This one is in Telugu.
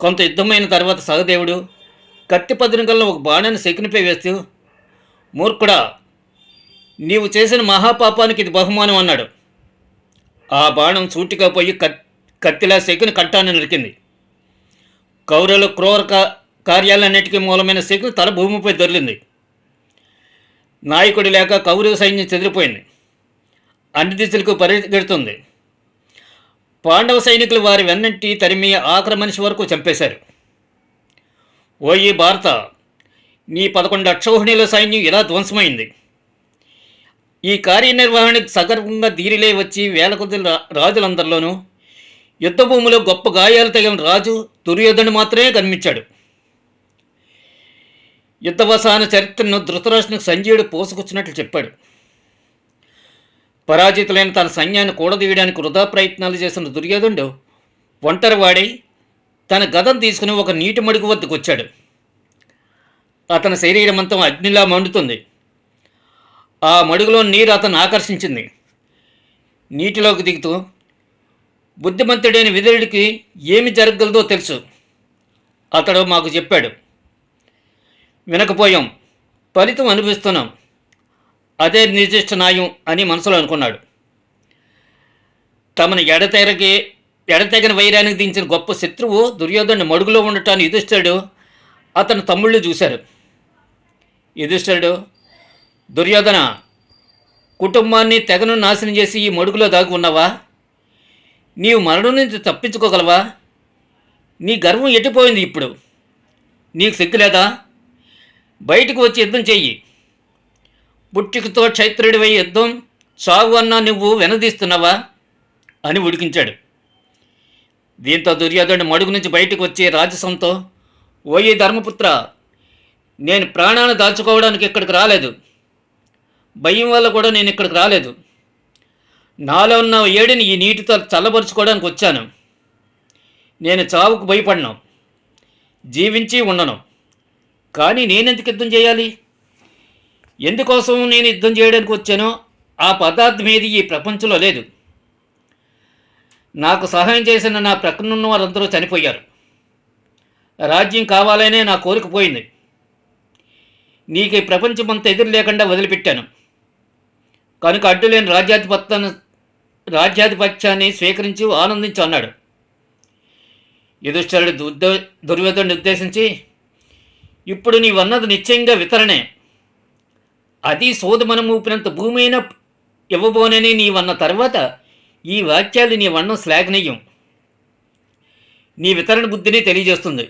కొంత యుద్ధమైన తర్వాత సహదేవుడు కత్తి పదునుగల్లో ఒక బాణాన్ని శకునిపై వేస్తూ మూర్ఖుడా నీవు చేసిన మహాపాపానికి ఇది బహుమానం అన్నాడు. ఆ బాణం సూటిగా పోయి కత్తిలా శకుని కట్టాన్ని నరికింది కౌరవుల క్రూర కార్యాలన్నిటికీ మూలమైన శకుని తల భూమిపై దొరిలింది నాయకుడు లేక కౌరవ సైన్యం చెదిరిపోయింది. అన్ని దిశలకు పరిగెడుతుంది. పాండవ సైనికులు వారి వెన్నంటి తరిమి ఆఖరి మనిషి వరకు చంపేశారు. ఓయి భారత నీ పదకొండు అక్షోహిణీల సైన్యం ఇలా ధ్వంసమైంది? ఈ కార్యనిర్వహణకు సగర్వంగా దీరిలే వచ్చి వేల కొద్ది రా- రాజులందరిలోనూ యుద్ధభూమిలో గొప్ప గాయాలు తగిన రాజు దుర్యోధను మాత్రమే కనిపించాడు. యుద్ధవసాన చరిత్రను ధృతరాష్ట్రకు సంజయుడు పోసుకొచ్చినట్లు చెప్పాడు. పరాజితులైన తన సైన్యాన్ని కూడదీయడానికి వృధా ప్రయత్నాలు చేసిన దుర్యోధనుడు ఒంటరి వాడై తన గదం తీసుకుని ఒక నీటి మడుగు వద్దకు వచ్చాడు. అతని శరీరం అంతా అగ్నిలా మండుతుంది. ఆ మడుగులో నీరు అతను ఆకర్షించింది. నీటిలోకి దిగుతూ బుద్ధిమంతుడైన విధుడికి ఏమి జరగగలదో తెలుసు. అతడు మాకు చెప్పాడు. వినకపోయాం. ఫలితం అనుభవిస్తున్నాం. అదే నిర్దిష్ట న్యాయం అని మనసులో అనుకున్నాడు. తమను ఎడతెరగి ఎడతెగని వైరానికి దించిన గొప్ప శత్రువు దుర్యోధను మడుగులో ఉండటాన్ని యుధిష్ఠుడు అతని తమ్ముళ్ళు చూశారు. యుధిష్ఠుడు దుర్యోధన కుటుంబాన్ని తెగను నాశనం చేసి ఈ మడుగులో దాగి ఉన్నావా? నీవు మరణం నుంచి తప్పించుకోగలవా? నీ గర్వం ఎట్టిపోయింది ఇప్పుడు? నీకు సిగ్గులేదా? బయటకు వచ్చి యుద్ధం చెయ్యి. పుట్టుకతో చైత్రుడివై యుద్ధం సాగు అన్నా నువ్వు వెనదీస్తున్నావా? అని ఉడికించాడు. దీంతో దుర్యోధనుడు మడుగు నుంచి బయటకు వచ్చి రాజసంతో ఓయే ధర్మపుత్ర నేను ప్రాణాన్ని దాచుకోవడానికి ఇక్కడికి రాలేదు. భయం వల్ల కూడా నేను ఇక్కడికి రాలేదు. నాలో ఉన్న ఏడిని ఈ నీటితో చల్లబరుచుకోవడానికి వచ్చాను. నేను చావుకు భయపడను జీవించి ఉండను. కానీ నేనెందుకు యుద్ధం చేయాలి? ఎందుకోసం నేను యుద్ధం చేయడానికి వచ్చానో ఆ పదార్థం ఏది ఈ ప్రపంచంలో లేదు. నాకు సహాయం చేసిన నా ప్రక్కన ఉన్న వారందరూ చనిపోయారు. రాజ్యం కావాలనే నా కోరిక పోయింది. నీకు ఈ ప్రపంచం అంతా ఎదురు లేకుండా వదిలిపెట్టాను. కనుక అడ్డులేని రాజ్యాధిపత్యాన్ని రాజ్యాధిపత్యాన్ని స్వీకరించి ఆనందించు అన్నాడు. యుధిష్ఠరుడు దుర్ద ఉద్దేశించి ఇప్పుడు నీవన్నది నిశ్చయంగా వితరణే. అది సోదమనం ఊపినంత భూమి ఇవ్వబోనని నీవన్న తర్వాత ఈ వాక్యాలు నీ వన్నం శ్లాఘనీయం. నీ వితరణ బుద్ధిని తెలియజేస్తుంది.